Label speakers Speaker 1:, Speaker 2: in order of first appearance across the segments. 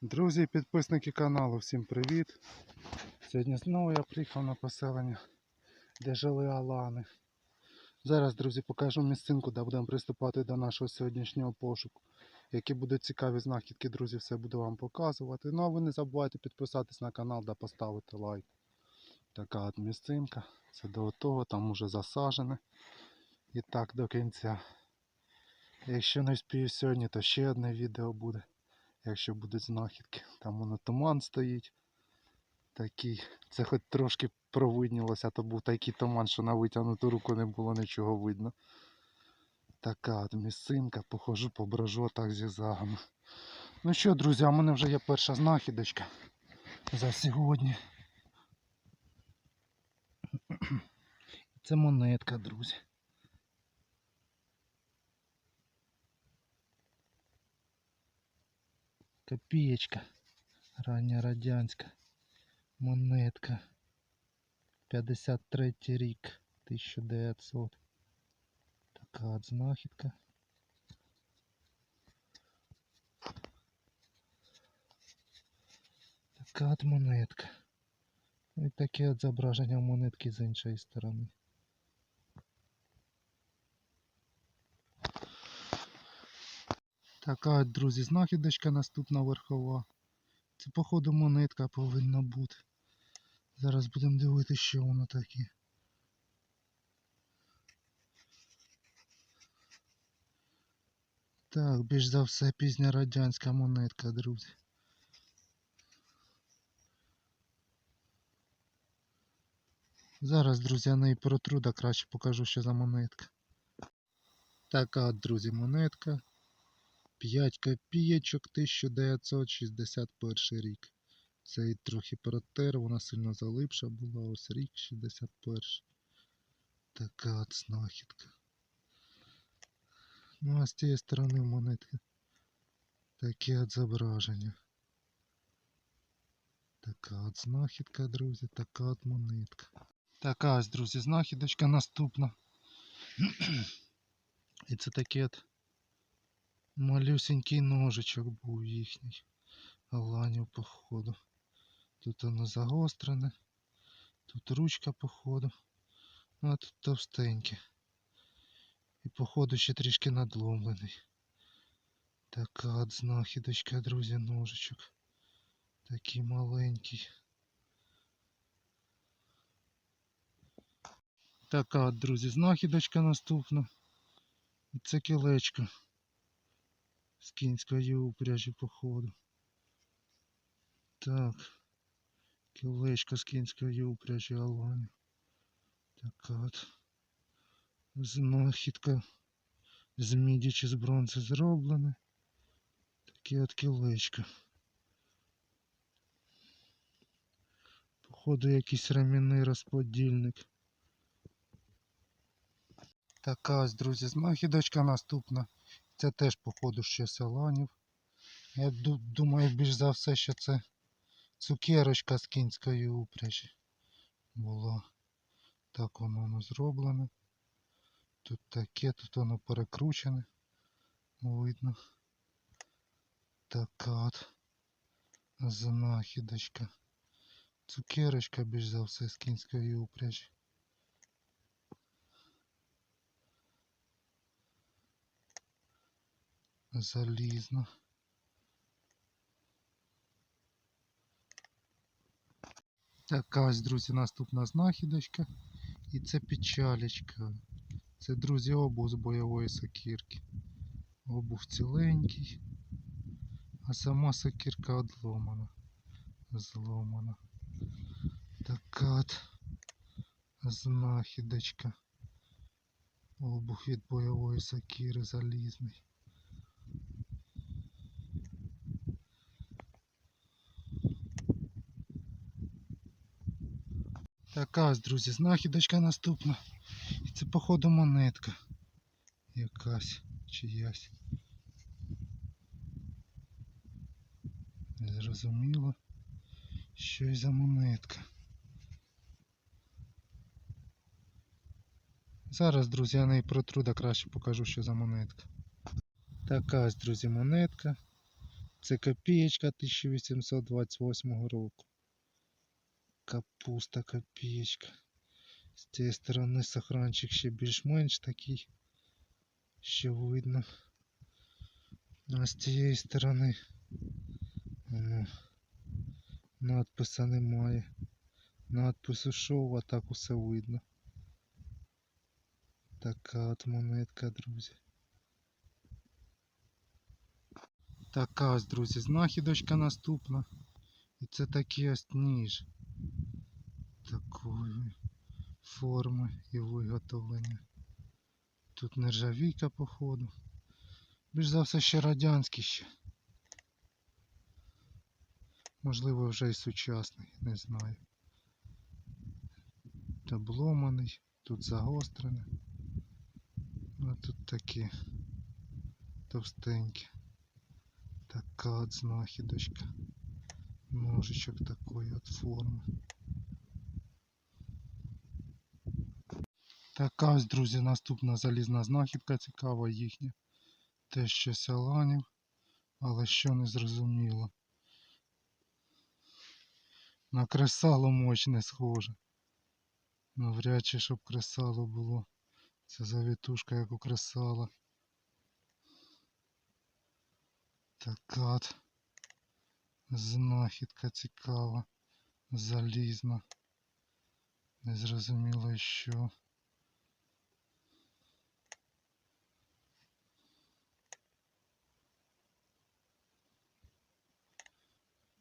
Speaker 1: Друзі і підписники каналу, всім привіт! Сьогодні знову я приїхав на поселення, де жили Алани. Зараз, друзі, покажу місцинку, де будемо приступати до нашого сьогоднішнього пошуку. Які будуть цікаві знахідки, друзі, все буду вам показувати. Ну а ви не забувайте підписатись на канал та поставити лайк. Така от місцинка. Це до того, там уже засажене. І так до кінця. Якщо не вспію сьогодні, то ще одне відео буде якщо будуть знахідки. Там воно туман стоїть. Такий. Це хоч трошки провиднілося, то був такий туман, що на витягнуту руку не було нічого видно. Така от місцинка, похожу, поброжу так зігзагами. Ну що, друзі, в мене вже є перша знахідочка за сьогодні. Це монетка, друзі. Копієчка. Рання радянська монетка. 53 рік 1900. Така от знахідка. Така от монетка. Ну І таке от зображення монетки з іншої сторони. Така друзі, знахідочка наступна верхова. Це, походу, монетка повинна бути. Зараз будемо дивитися, що воно таке. Так, більш за все пізня радянська монетка, друзі. Зараз, друзі, я неї протру, да краще покажу, що за монетка. Така друзі, монетка. 5 копійочок 1961 рік. Цей трохи протер, вона сильно залипша була, ось рік 61. Така от знахідка. Ну а з цієї сторони монетки таке от зображення. Така от знахідка, друзі, така от монетка. Така ось, друзі, знахідочка наступна. І це таке от малюсенький ножичок був їхній. Аланів, походу. Тут воно загострене. Тут ручка, походу. Ну, а тут товстеньке. І походу ще трішки надломлений. Така от знахідочка, друзі, ножичок. Такий маленький. Така от, друзі, знахідочка наступна. І це кілечко з кінської упряжі, походу. Так. Кілечко з кінської упряжі Алані. Така от знахідка з міді чи з бронзи зроблене. Таке от кілечко. Походу якийсь ремінний розподільник. Така ось, друзі, знахідочка наступна. Це теж, походу, щось Аланів. Я думаю, більш за все, що це цукерочка з кінської упряжі була. Так воно воно зроблене. Тут таке, тут воно перекручене. Видно. Така от знахідочка. Цукерочка більш за все з кінської упряжі. Залізно. Така ось, друзі, наступна знахідочка. І це печалечка. Це, друзі, обув з бойової сокирки. Обув ціленький, а сама сокирка одломана. Зломана. Така от знахідочка. Обув від бойової сокири залізний. Така ось, друзі, знахідочка наступна. І це, походу, монетка. Якась чиясь. Зрозуміло. Що й за монетка. Зараз, друзі, я неї протру, да краще покажу, що за монетка. Така ось, друзі, монетка. Це копієчка 1828 року. Капуста копієчка. З цієї сторони сохранчик ще більш-менш такий. Ще видно. А з цієї сторони ну, надписа немає. Надпис ушов, а так усе видно. Така от монетка, друзі. Така ось, друзі, знахідочка наступна. І це такий ось ніж. Форми і виготовлення. Тут нержавійка, походу. Більш за все ще радянський ще. Можливо, вже і сучасний, не знаю. Обломаний, тут загострене. Ну, а тут такі товстенькі. Така от знахідочка. Ножичок такої от форми. Така ось, друзі, наступна залізна знахідка цікава їхня. Те щось аланів, але що не зрозуміло. На кресало мощне схоже. Навряд чи щоб кресало було. Це завітушка, як у кресала. Така от знахідка цікава, залізна. Незрозуміло що.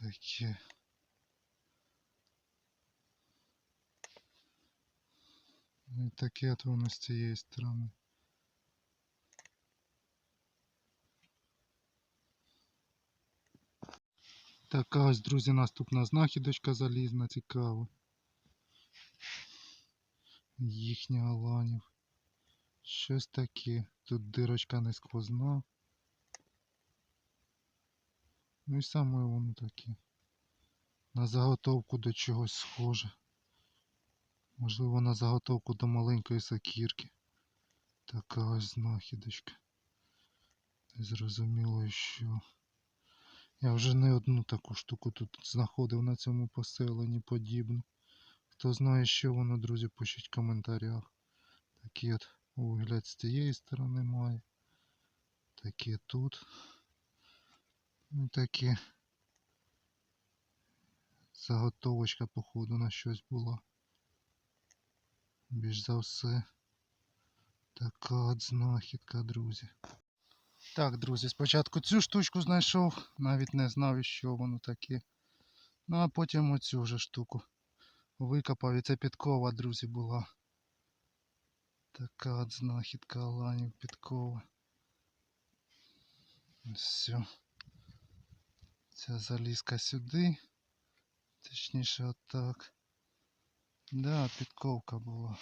Speaker 1: Таке. Ну і таке от воно з цієї сторони. Така ось, друзі, наступна знахідочка залізна, цікава. Їхня аланів. Щось таке. Тут дирочка не сквозна. Ну і саме воно таке. На заготовку до чогось схоже. Можливо, на заготовку до маленької сокірки. Така ось знахідочка. Зрозуміло, що. Я вже не одну таку штуку тут знаходив на цьому поселенні подібну. Хто знає, що воно, друзі, пишіть в коментарях. Такий от вигляд з цієї сторони має. Такі тут. Ну такі. Заготовочка, походу, на щось була. Більш за все. Така от знахідка, друзі. Так, друзі, спочатку цю штучку знайшов, навіть не знав, що воно таке. Ну а потім оцю вже штуку викопав і це підкова, друзі, була. Така от знахідка Аланів підкова. Все. Ця залізка сюди. Точніше отак. Да, підковка була.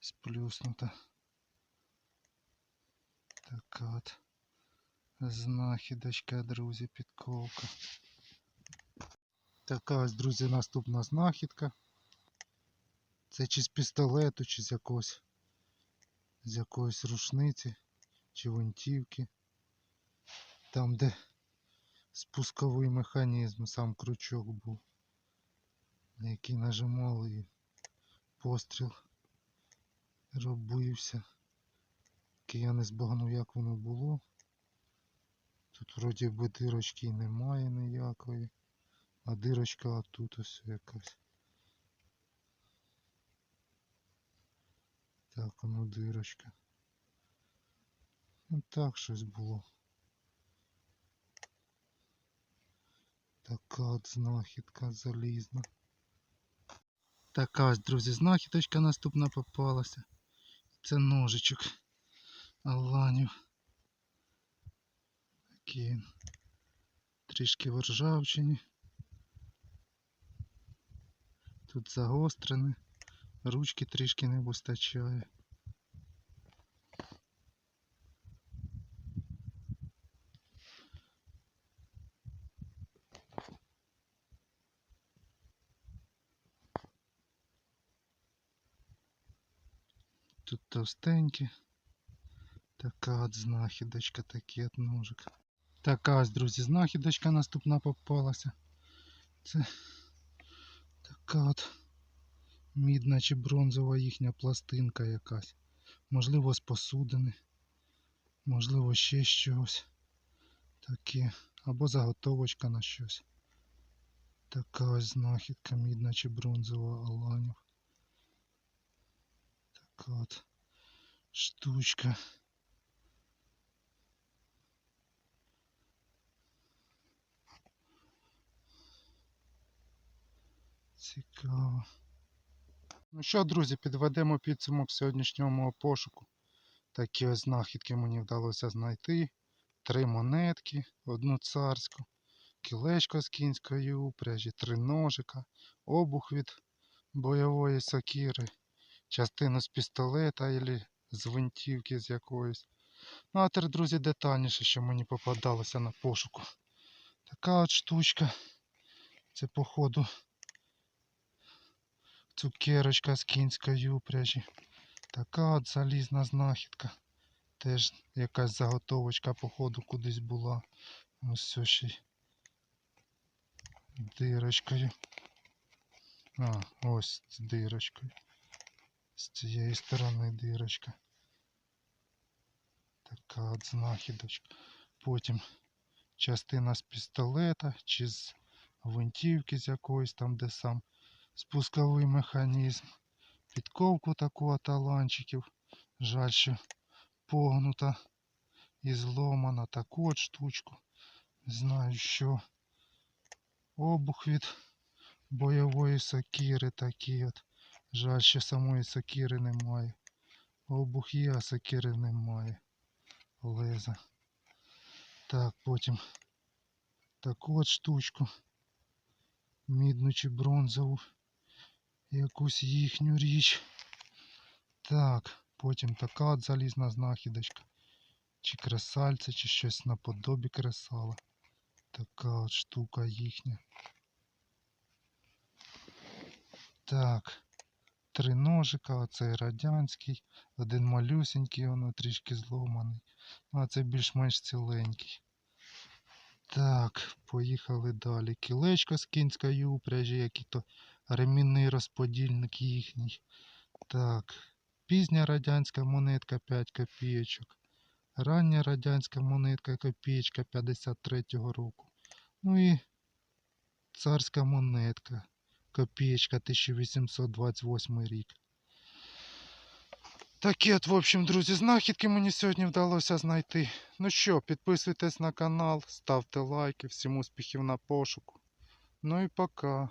Speaker 1: Сплюснута. Така от знахідочка, друзі, підковка. Така ось, друзі, наступна знахідка. Це чи з пістолету, чи з якогось з якоїсь рушниці, чи винтівки. Там, де спусковий механізм, сам крючок був, на який нажимали і постріл робився. Я не збагнув, як воно було. Тут вроді би дирочки немає ніякої. А дирочка отут ось якась. Так, воно дирочка. Ну так щось було. Така от знахідка залізна. Така ось, друзі, знахідочка наступна попалася. Це ножичок. Аланів. Такий він. Трішки в ржавчині. Тут загострене. Ручки трішки не вистачає. Тут товстенькі. Така от знахідочка, такий от ножик. Така ось, друзі, знахідочка наступна попалася. Це така от мідна чи бронзова їхня пластинка якась. Можливо, з посудини, можливо, ще чогось таке. Або заготовочка на щось. Така ось знахідка мідна чи бронзова аланів. Така от штучка. Цікаво. Ну що, друзі, підведемо підсумок сьогоднішнього мого пошуку. Такі ось знахідки мені вдалося знайти. Три монетки, одну царську, кілечко з кінської упряжі, три ножика, обух від бойової сокири, частину з пістолета або з гвинтівки з якоїсь. Ну а тепер, друзі, детальніше, що мені попадалося на пошуку. Така от штучка. Це походу цукерочка з кінської упряжі. Така от залізна знахідка. Теж якась заготовочка, походу, кудись була. Ось все ще й дирочкою. А, ось з дирочкою. З цієї сторони дирочка. Така от знахідочка. Потім частина з пістолета чи з гвинтівки з якоїсь там, де сам спусковий механізм. Підковку таку от таланчиків. Жаль, що погнута і зломана таку от штучку. Знаю що. Обух від бойової сокири такий от. Жаль, що самої сокири немає. Обух є, а сокири немає. Леза. Так, потім таку от штучку. Мідну чи бронзову. Якусь їхню річ. Так, потім така от залізна знахідочка. Чи кресальце, чи щось наподобі кресала. Така от штука їхня. Так. Три ножика, оцей радянський, один малюсенький, воно трішки зломаний. Ну, а це більш-менш ціленький. Так, поїхали далі. Кілечко з кінської упряжі, який то ремінний розподільник їхній. Так, пізня радянська монетка 5 копійочок. Рання радянська монетка копієчка 53-го року. Ну і царська монетка. Копієчка 1828 рік. Такі от, в общем, друзі, знахідки мені сьогодні вдалося знайти. Ну що, підписуйтесь на канал, ставте лайки, всім успіхів на пошуку. Ну і пока.